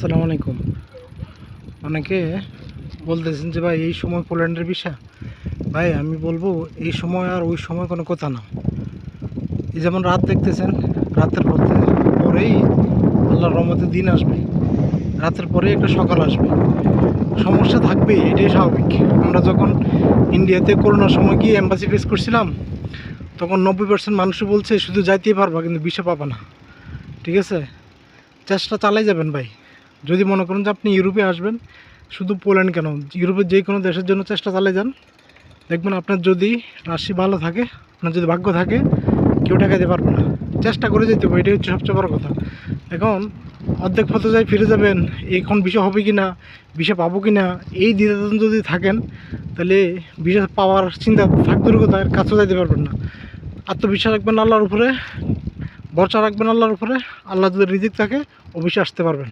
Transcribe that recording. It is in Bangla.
আসসালামু আলাইকুম। অনেকে বলতেছেন যে ভাই, এই সময় পোল্যান্ডের ভিসা? ভাই, আমি বলব, এই সময় আর ওই সময় কোনো কথা না। এই যেমন রাত দেখতেছেন, রাতের পথে পরেই আল্লাহর রহমতে দিন আসবে। রাতের পরেই একটা সকাল আসবে। সমস্যা থাকবেই, এটাই স্বাভাবিক। আমরা যখন ইন্ডিয়াতে করোনার সময় গিয়ে এম্বাসি ফেস করছিলাম, তখন নব্বই পার্সেন্ট মানুষই বলছে, শুধু যাইতেই পারবা, কিন্তু ভিসা পাবা না। ঠিক আছে? চেষ্টা চালাই যাবেন ভাই। যদি মনে করেন যে আপনি ইউরোপে আসবেন, শুধু পোল্যান্ড কেন? ইউরোপের যে কোনো দেশের জন্য চেষ্টা চালিয়ে যান। দেখবেন আপনার যদি রাশি ভালো থাকে, আপনার যদি ভাগ্য থাকে, কেউ ঠেকাইতে পারবে না। চেষ্টা করে যেতে হবে, এটাই হচ্ছে সবচেয়ে বড় কথা। এখন অর্ধেক পথে যাই ফিরে যাবেন, এখন বিষয় হবে কি না বিষয় পাবো কি না এই দ্বিধাদ্বন্দ্ব যদি থাকেন, তাহলে বিষয় পাওয়ার চিন্তা থাকতে কথা আর কাছেও যাইতে পারবেন না। আত্মবিশ্বাস রাখবেন আল্লাহর উপরে, ভরসা রাখবেন আল্লাহর উপরে, আল্লাহ যদি রিজিক থাকে, অবশ্যই আসতে পারবেন।